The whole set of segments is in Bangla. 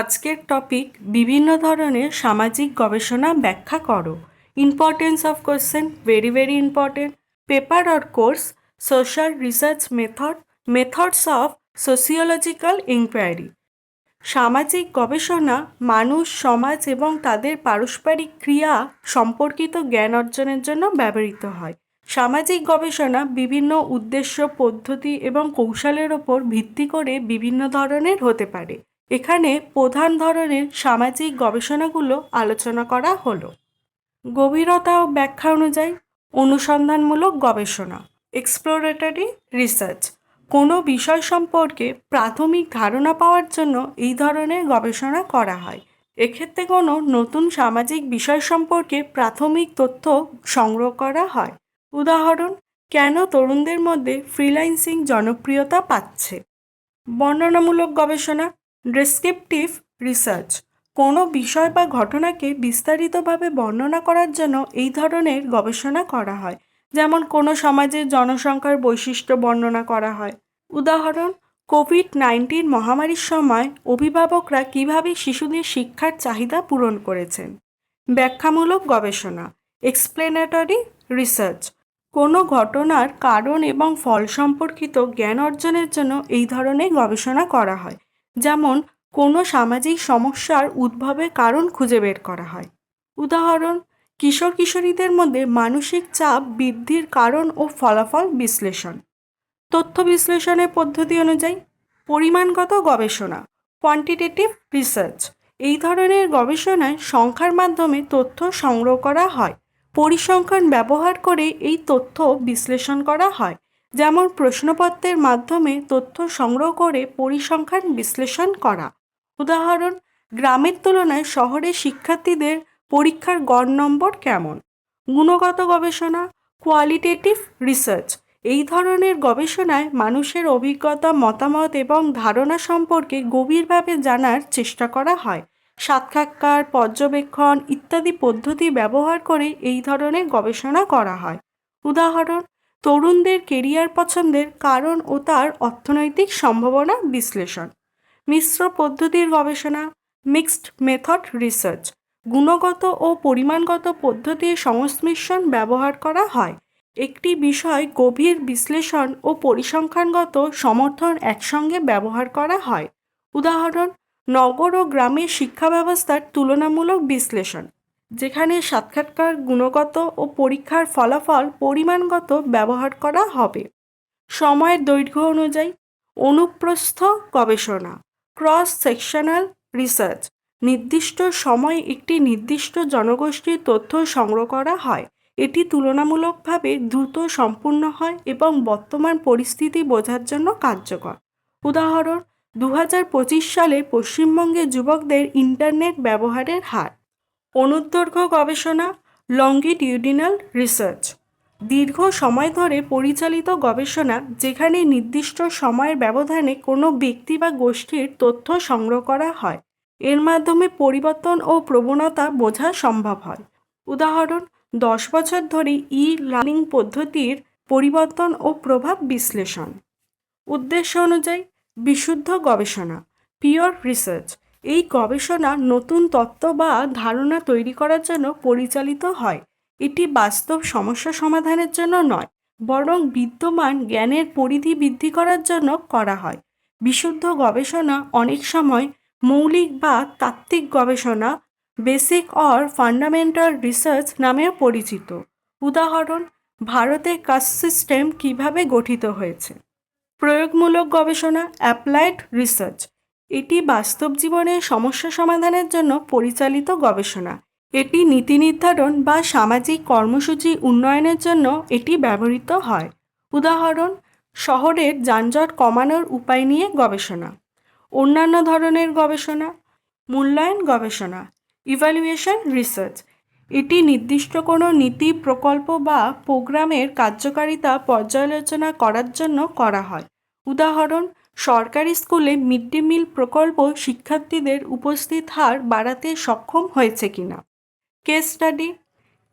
আজকের টপিক বিভিন্ন ধরনের সামাজিক গবেষণা ব্যাখ্যা করো। Importance of question very very important paper or course social research method methods of sociological inquiry সামাজিক গবেষণা মানুষ, সমাজ এবং তাদের পারস্পরিক ক্রিয়া সম্পর্কিত জ্ঞান অর্জনের জন্য ব্যবহৃত হয়। সামাজিক গবেষণা বিভিন্ন উদ্দেশ্য, পদ্ধতি এবং কৌশলের ওপর ভিত্তি করে বিভিন্ন ধরনের হতে পারে। এখানে প্রধান ধরনের সামাজিক গবেষণাগুলো আলোচনা করা হলো। গভীরতা ও ব্যাখ্যা অনুযায়ী অনুসন্ধানমূলক গবেষণা এক্সপ্লোরেটরি রিসার্চ কোনো বিষয় সম্পর্কে প্রাথমিক ধারণা পাওয়ার জন্য এই ধরনের গবেষণা করা হয়। এক্ষেত্রে কোনো নতুন সামাজিক বিষয় সম্পর্কে প্রাথমিক তথ্য সংগ্রহ করা হয়। উদাহরণ, কেন তরুণদের মধ্যে ফ্রিল্যান্সিং জনপ্রিয়তা পাচ্ছে? বর্ণনামূলক গবেষণা ডেসক্রিপটিভ রিসার্চ কোনো বিষয় বা ঘটনাকে বিস্তারিতভাবে বর্ণনা করার জন্য এই ধরনের গবেষণা করা হয়। যেমন কোনো সমাজের জনসংখ্যার বৈশিষ্ট্য বর্ণনা করা হয়। উদাহরণ, কোভিড নাইন্টিন মহামারীর সময় অভিভাবকরা কীভাবে শিশুদের শিক্ষার চাহিদা পূরণ করেছেন। ব্যাখ্যামূলক গবেষণা এক্সপ্লেনেটরি রিসার্চ কোনো ঘটনার কারণ এবং ফল সম্পর্কিত জ্ঞান অর্জনের জন্য এই ধরনের গবেষণা করা হয়। যেমন কোনো সামাজিক সমস্যার উদ্ভবের কারণ খুঁজে বের করা হয়। উদাহরণ, কিশোর কিশোরীদের মধ্যে মানসিক চাপ বৃদ্ধির কারণ ও ফলাফল বিশ্লেষণ। তথ্য বিশ্লেষণের পদ্ধতি অনুযায়ী, পরিমাণগত গবেষণা কোয়ান্টিটেটিভ রিসার্চ এই ধরনের গবেষণায় সংখ্যার মাধ্যমে তথ্য সংগ্রহ করা হয়। পরিসংখ্যান ব্যবহার করে এই তথ্য বিশ্লেষণ করা হয়। যেমন প্রশ্নপত্রের মাধ্যমে তথ্য সংগ্রহ করে পরিসংখ্যান বিশ্লেষণ করা। উদাহরণ, গ্রামের তুলনায় শহরের শিক্ষার্থীদের পরীক্ষার গড় নম্বর কেমন? গুণগত গবেষণা কোয়ালিটেটিভ রিসার্চ এই ধরনের গবেষণায় মানুষের অভিজ্ঞতা, মতামত এবং ধারণা সম্পর্কে গভীরভাবে জানার চেষ্টা করা হয়। সাক্ষাৎকার, পর্যবেক্ষণ ইত্যাদি পদ্ধতি ব্যবহার করে এই ধরনের গবেষণা করা হয়। উদাহরণ তরুণদের কেরিয়ার পছন্দের কারণ ও তার অর্থনৈতিক সম্ভাবনা বিশ্লেষণ। মিশ্র পদ্ধতির গবেষণা, মিক্সড মেথড রিসার্চ, গুণগত ও পরিমাণগত পদ্ধতির সংশ্লিষ্টন ব্যবহার করা হয়। একটি বিষয় গভীর বিশ্লেষণ ও পরিসংখ্যানগত সমর্থন একসঙ্গে ব্যবহার করা হয়। উদাহরণ, নগর ও গ্রামের শিক্ষা ব্যবস্থার তুলনামূলক বিশ্লেষণ। যেখানে সাক্ষাৎকার গুণগত ও পরীক্ষার ফলাফল পরিমাণগত ব্যবহার করা হবে। সময়ের দৈর্ঘ্য অনুযায়ী অনুপ্রস্থ গবেষণা ক্রস সেকশনাল রিসার্চ নির্দিষ্ট সময়ে একটি নির্দিষ্ট জনগোষ্ঠীর তথ্য সংগ্রহ করা হয়। এটি তুলনামূলকভাবে দ্রুত সম্পূর্ণ হয় এবং বর্তমান পরিস্থিতি বোঝার জন্য কার্যকর। উদাহরণ দু হাজার পঁচিশ সালে পশ্চিমবঙ্গে যুবকদের ইন্টারনেট ব্যবহারের হার। অনুদৈর্ঘ্য গবেষণা লঙ্গিটিউডিনাল রিসার্চ দীর্ঘ সময় ধরে পরিচালিত গবেষণা যেখানে নির্দিষ্ট সময়ের ব্যবধানে কোনো ব্যক্তি বা গোষ্ঠীর তথ্য সংগ্রহ করা হয়, এর মাধ্যমে পরিবর্তন ও প্রবণতা বোঝা সম্ভব হয়। উদাহরণ, দশ বছর ধরে ই লার্নিং পদ্ধতির পরিবর্তন ও প্রভাব বিশ্লেষণ। উদ্দেশ্য অনুযায়ী, বিশুদ্ধ গবেষণা পিওর রিসার্চ এই গবেষণা নতুন তত্ত্ব বা ধারণা তৈরি করার জন্য পরিচালিত হয়। এটি বাস্তব সমস্যা সমাধানের জন্য নয়, বরং বিদ্যমান জ্ঞানের পরিধি বৃদ্ধি করার জন্য করা হয়। বিশুদ্ধ গবেষণা অনেক সময় মৌলিক বা তাত্ত্বিক গবেষণা, বেসিক অর ফান্ডামেন্টাল রিসার্চ নামেও পরিচিত। উদাহরণ, ভারতে কাস্ট সিস্টেম কীভাবে গঠিত হয়েছে? প্রয়োগমূলক গবেষণা, অ্যাপ্লাইড রিসার্চ। এটি বাস্তব জীবনের সমস্যা সমাধানের জন্য পরিচালিত গবেষণা। এটি নীতি নির্ধারণ বা সামাজিক কর্মসূচি উন্নয়নের জন্য এটি ব্যবহৃত হয়। উদাহরণ, শহরের যানজট কমানোর উপায় নিয়ে গবেষণা। অন্যান্য ধরনের গবেষণা, মূল্যায়ন গবেষণা ইভ্যালুয়েশন রিসার্চ এটি নির্দিষ্ট কোনো নীতি, প্রকল্প বা প্রোগ্রামের কার্যকারিতা পর্যালোচনা করার জন্য করা হয়। উদাহরণ সরকারি স্কুলে মিড ডে মিল প্রকল্প শিক্ষার্থীদের উপস্থিত হার বাড়াতে সক্ষম হয়েছে কিনা? কেস স্টাডি,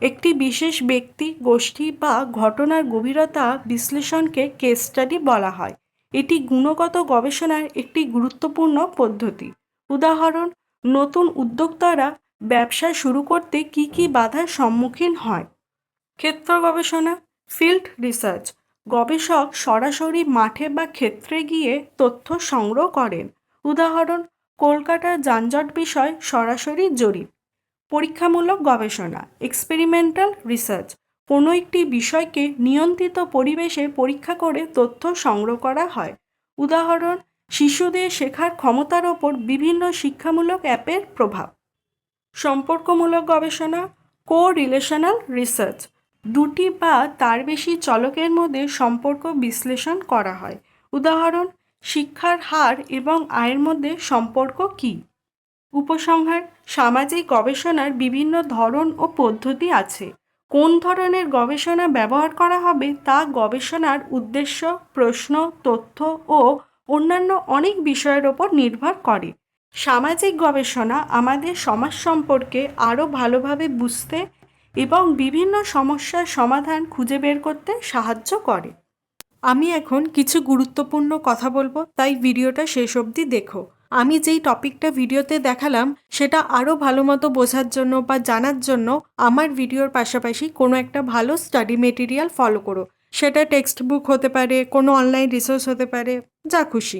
একটি বিশেষ ব্যক্তি, গোষ্ঠী বা ঘটনার গভীরতা বিশ্লেষণকে কেস স্টাডি বলা হয়। এটি গুণগত গবেষণার একটি গুরুত্বপূর্ণ পদ্ধতি। উদাহরণ, নতুন উদ্যোক্তারা ব্যবসা শুরু করতে কি কি বাধার সম্মুখীন হয়? ক্ষেত্র গবেষণা, ফিল্ড রিসার্চ গবেষক সরাসরি মাঠে বা ক্ষেত্রে গিয়ে তথ্য সংগ্রহ করেন। উদাহরণ, কলকাতার যানজট বিষয় সরাসরি জরিপ। পরীক্ষামূলক গবেষণা এক্সপেরিমেন্টাল রিসার্চ কোনো একটি বিষয়কে নিয়ন্ত্রিত পরিবেশে পরীক্ষা করে তথ্য সংগ্রহ করা হয়। উদাহরণ, শিশুদের শেখার ক্ষমতার ওপর বিভিন্ন শিক্ষামূলক অ্যাপের প্রভাব। সম্পর্কমূলক গবেষণা কো রিলেশনাল রিসার্চ দুটি বা তার বেশি চলকের মধ্যে সম্পর্ক বিশ্লেষণ করা হয়। উদাহরণ, শিক্ষার হার এবং আয়ের মধ্যে সম্পর্ক কী? উপসংহার, সামাজিক গবেষণার বিভিন্ন ধরন ও পদ্ধতি আছে। কোন ধরনের গবেষণা ব্যবহার করা হবে তা গবেষণার উদ্দেশ্য, প্রশ্ন, তথ্য ও অন্যান্য অনেক বিষয়ের ওপর নির্ভর করে। সামাজিক গবেষণা আমাদের সমাজ সম্পর্কে আরও ভালোভাবে বুঝতে এবং বিভিন্ন সমস্যার সমাধান খুঁজে বের করতে সাহায্য করে। আমি এখন কিছু গুরুত্বপূর্ণ কথা বলব, তাই ভিডিওটা শেষ অবধি দেখো। আমি যেই টপিকটা ভিডিওতে দেখালাম, সেটা আরও ভালো মতো বোঝার জন্য বা জানার জন্য আমার ভিডিওর পাশাপাশি কোনো একটা ভালো স্টাডি মেটেরিয়াল ফলো করো। সেটা টেক্সট বুক হতে পারে, কোনো অনলাইন রিসোর্স হতে পারে, যা খুশি।